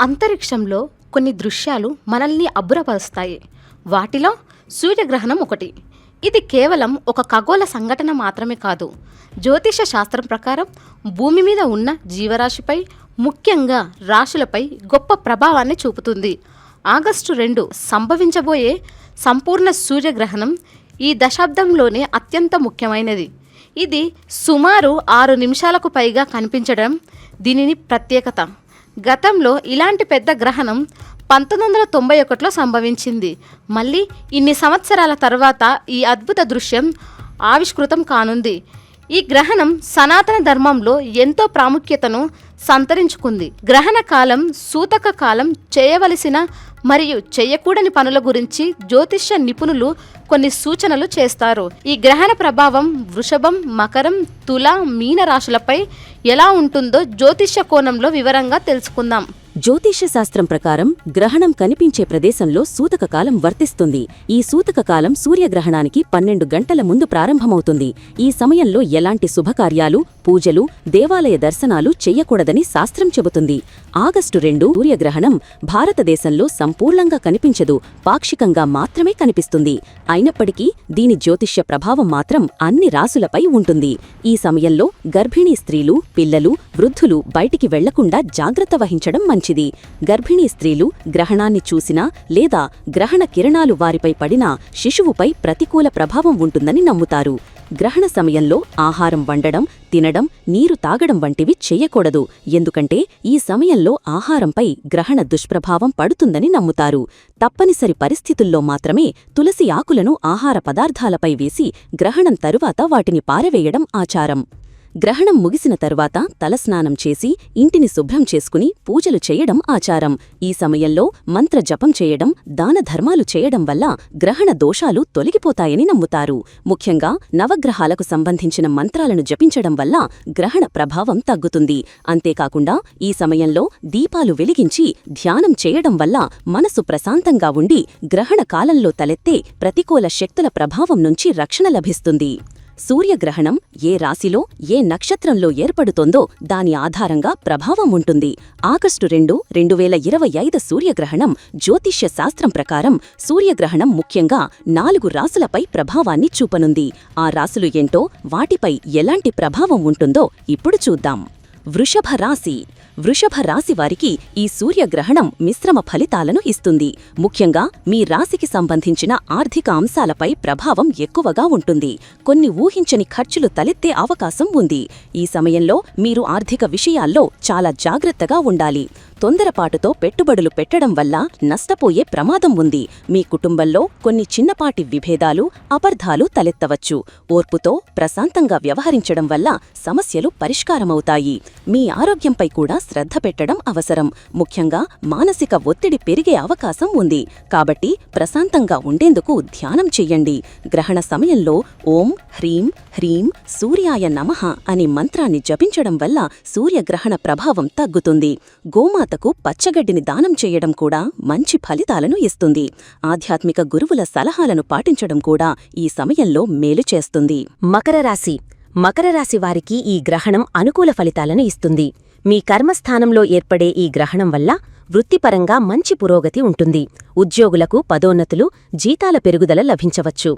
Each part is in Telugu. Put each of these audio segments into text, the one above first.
అంతరిక్షంలో కొన్ని దృశ్యాలు మనల్ని అబ్బురపరుస్తాయి. వాటిలో సూర్యగ్రహణం ఒకటి. ఇది కేవలం ఒక ఖగోళ సంఘటన మాత్రమే కాదు. జ్యోతిష శాస్త్రం ప్రకారం భూమి మీద ఉన్న జీవరాశిపై ముఖ్యంగా రాశులపై గొప్ప ప్రభావాన్ని చూపుతుంది. ఆగస్టు రెండు సంభవించబోయే సంపూర్ణ సూర్యగ్రహణం ఈ దశాబ్దంలోనే అత్యంత ముఖ్యమైనది. ఇది సుమారు ఆరు నిమిషాలకు పైగా కనిపించడం దీనిని ప్రత్యేకత. గతంలో ఇలాంటి పెద్ద గ్రహణం పంతొమ్మిది వందల తొంభై ఒకటిలో సంభవించింది. మళ్ళీ ఇన్ని సంవత్సరాల తర్వాత ఈ అద్భుత దృశ్యం ఆవిష్కృతం కానుంది. ఈ గ్రహణం సనాతన ధర్మంలో ఎంతో ప్రాముఖ్యతను సంతరించుకుంది. గ్రహణ కాలం సూతక కాలం చేయవలసిన మరియు చేయకూడని పనుల గురించి జ్యోతిష్య నిపుణులు కొన్ని సూచనలు చేస్తారు. ఈ గ్రహణ ప్రభావం వృషభం మకరం తుల మీన రాశులపై ఎలా ఉంటుందో జ్యోతిష్య కోణంలో వివరంగా తెలుసుకుందాం. జ్యోతిష్యశాస్త్రం ప్రకారం గ్రహణం కనిపించే ప్రదేశంలో సూతకకాలం వర్తిస్తుంది. ఈ సూతకకాలం సూర్యగ్రహణానికి పన్నెండు గంటల ముందు ప్రారంభమవుతుంది. ఈ సమయంలో ఎలాంటి శుభకార్యాలు పూజలు దేవాలయ దర్శనాలు చెయ్యకూడదని శాస్త్రం చెబుతుంది. ఆగస్టు రెండు సూర్యగ్రహణం భారతదేశంలో సంపూర్ణంగా కనిపించదు. పాక్షికంగా మాత్రమే కనిపిస్తుంది. అయినప్పటికీ దీని జ్యోతిష్య ప్రభావం మాత్రం అన్ని రాసులపై ఉంటుంది. ఈ సమయంలో గర్భిణీ స్త్రీలు పిల్లలు వృద్ధులు బయటికి వెళ్ళకుండా జాగ్రత్త వహించడం మంచిది. మంచిది గర్భిణీ స్త్రీలు గ్రహణాన్ని చూసినా లేదా గ్రహణ కిరణాలు వారిపై పడినా శిశువుపై ప్రతికూల ప్రభావం ఉంటుందని నమ్ముతారు. గ్రహణ సమయంలో ఆహారం వండడం తినడం నీరు తాగడం వంటివి చెయ్యకూడదు ఎందుకంటే ఈ సమయంలో ఆహారంపై గ్రహణ దుష్ప్రభావం పడుతుందని నమ్ముతారు. తప్పనిసరి పరిస్థితుల్లో మాత్రమే తులసి ఆకులను ఆహార పదార్థాలపై వేసి గ్రహణం తరువాత వాటిని పారవేయడం ఆచారం. గ్రహణం ముగిసిన తరువాత తలస్నానం చేసి ఇంటిని శుభ్రం చేసుకుని పూజలు చేయడం ఆచారం. ఈ సమయంలో మంత్ర జపం చేయడం దాన ధర్మాలు చేయడం వల్ల గ్రహణ దోషాలు తొలగిపోతాయని నమ్ముతారు. ముఖ్యంగా నవగ్రహాలకు సంబంధించిన మంత్రాలను జపించడం వల్ల గ్రహణ ప్రభావం తగ్గుతుంది. అంతేకాకుండా ఈ సమయంలో దీపాలు వెలిగించి ధ్యానం చేయడం వల్ల మనసు ప్రశాంతంగా ఉండి గ్రహణ కాలంలో తలెత్తే ప్రతికూల శక్తుల ప్రభావం నుంచి రక్షణ లభిస్తుంది. సూర్యగ్రహణం ఏ రాశిలో ఏ నక్షత్రంలో ఏర్పడుతోందో దాని ఆధారంగా ప్రభావం ఉంటుంది. ఆగస్టు రెండు రెండు వేల ఇరవై ఐదు సూర్యగ్రహణం జ్యోతిష్య శాస్త్రం ప్రకారం సూర్యగ్రహణం ముఖ్యంగా నాలుగు రాసులపై ప్రభావాన్ని చూపనుంది. ఆ రాసులు ఏంటో వాటిపై ఎలాంటి ప్రభావం ఉంటుందో ఇప్పుడు చూద్దాం. వృషభ రాశి వృషభ రాశి వారికి ఈ సూర్యగ్రహణం మిశ్రమ ఫలితాలను ఇస్తుంది. ముఖ్యంగా మీ రాశికి సంబంధించిన ఆర్థిక అంశాలపై ప్రభావం ఎక్కువగా ఉంటుంది. కొన్ని ఊహించని ఖర్చులు తలెత్తే అవకాశం ఉంది. ఈ సమయంలో మీరు ఆర్థిక విషయాల్లో చాలా జాగ్రత్తగా ఉండాలి. తొందరపాటుతో పెట్టుబడులు పెట్టడం వల్ల నష్టపోయే ప్రమాదం ఉంది. మీ కుటుంబంలో కొన్ని చిన్నపాటి విభేదాలు అపర్ధాలు తలెత్తవచ్చు. ఓర్పుతో ప్రశాంతంగా వ్యవహరించడం వల్ల సమస్యలు పరిష్కారమవుతాయి. మీ ఆరోగ్యంపై కూడా శ్రద్ధ పెట్టడం అవసరం. ముఖ్యంగా మానసిక ఒత్తిడి పెరిగే అవకాశం ఉంది. కాబట్టి ప్రశాంతంగా ఉండేందుకు ధ్యానం చెయ్యండి గ్రహణ సమయంలో ఓం హ్రీం హ్రీం సూర్యాయ నమః అనే మంత్రాన్ని జపించడం వల్ల సూర్యగ్రహణ ప్రభావం తగ్గుతుంది. గోమాతకు పచ్చగడ్డిని దానం చేయడం కూడా మంచి ఫలితాలను ఇస్తుంది. ఆధ్యాత్మిక గురువుల సలహాలను పాటించడం కూడా ఈ సమయంలో మేలు చేస్తుంది. మకర రాశి. మకర రాశి వారికి ఈ గ్రహణం అనుకూల ఫలితాలను ఇస్తుంది. మీ కర్మస్థానంలో ఏర్పడే ఈ గ్రహణం వల్ల వృత్తిపరంగా మంచి పురోగతి ఉంటుంది. ఉద్యోగులకు పదోన్నతులు జీతాల పెరుగుదల లభించవచ్చు.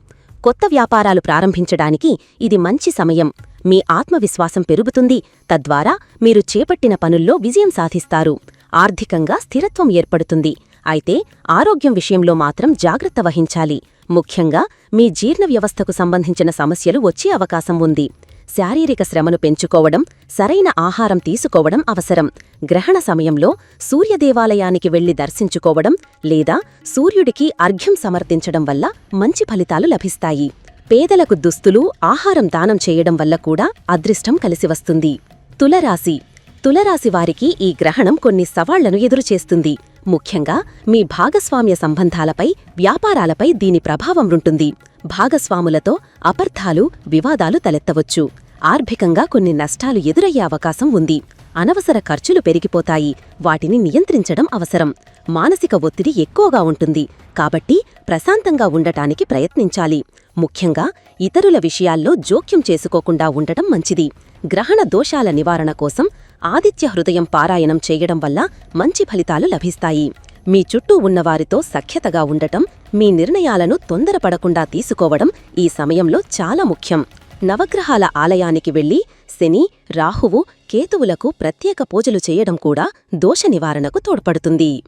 కొత్త వ్యాపారాలు ప్రారంభించడానికి ఇది మంచి సమయం. మీ ఆత్మవిశ్వాసం పెరుగుతుంది. తద్వారా మీరు చేపట్టిన పనుల్లో విజయం సాధిస్తారు. ఆర్థికంగా స్థిరత్వం ఏర్పడుతుంది. అయితే ఆరోగ్యం విషయంలో మాత్రం జాగ్రత్త వహించాలి. ముఖ్యంగా మీ జీర్ణ వ్యవస్థకు సంబంధించిన సమస్యలు వచ్చే అవకాశం ఉంది. శారీరక శ్రమను పెంచుకోవడం సరైన ఆహారం తీసుకోవడం అవసరం. గ్రహణ సమయంలో సూర్యదేవాలయానికి వెళ్ళి దర్శించుకోవడం లేదా సూర్యుడికి అర్ఘ్యం సమర్థించడం వల్ల మంచి ఫలితాలు లభిస్తాయి. పేదలకు దుస్తులు ఆహారం దానం చేయడం వల్ల కూడా అదృష్టం కలిసివస్తుంది తులరాశి. తులరాశి వారికి ఈ గ్రహణం కొన్ని సవాళ్ళను ఎదురుచేస్తుంది. ముఖ్యంగా మీ భాగస్వామ్య సంబంధాలపై వ్యాపారాలపై దీని ప్రభావం ఉంటుంది. భాగస్వాములతో అపర్థాలు వివాదాలు తలెత్తవచ్చు. ఆర్థికంగా కొన్ని నష్టాలు ఎదురయ్యే అవకాశం ఉంది. అనవసర ఖర్చులు పెరిగిపోతాయి. వాటిని నియంత్రించడం అవసరం. మానసిక ఒత్తిడి ఎక్కువగా ఉంటుంది. కాబట్టి ప్రశాంతంగా ఉండటానికి ప్రయత్నించాలి. ముఖ్యంగా ఇతరుల విషయాల్లో జోక్యం చేసుకోకుండా ఉండటం మంచిది. గ్రహణ దోషాల నివారణ కోసం ఆదిత్య హృదయం పారాయణం చేయడం వల్ల మంచి ఫలితాలు లభిస్తాయి. మీ చుట్టూ ఉన్నవారితో సఖ్యతగా ఉండటం మీ నిర్ణయాలను తొందరపడకుండా తీసుకోవడం ఈ సమయంలో చాలా ముఖ్యం. నవగ్రహాల ఆలయానికి వెళ్ళి శని రాహువు కేతువులకు ప్రత్యేక పూజలు చేయడం కూడా దోష నివారణకు తోడ్పడుతుంది.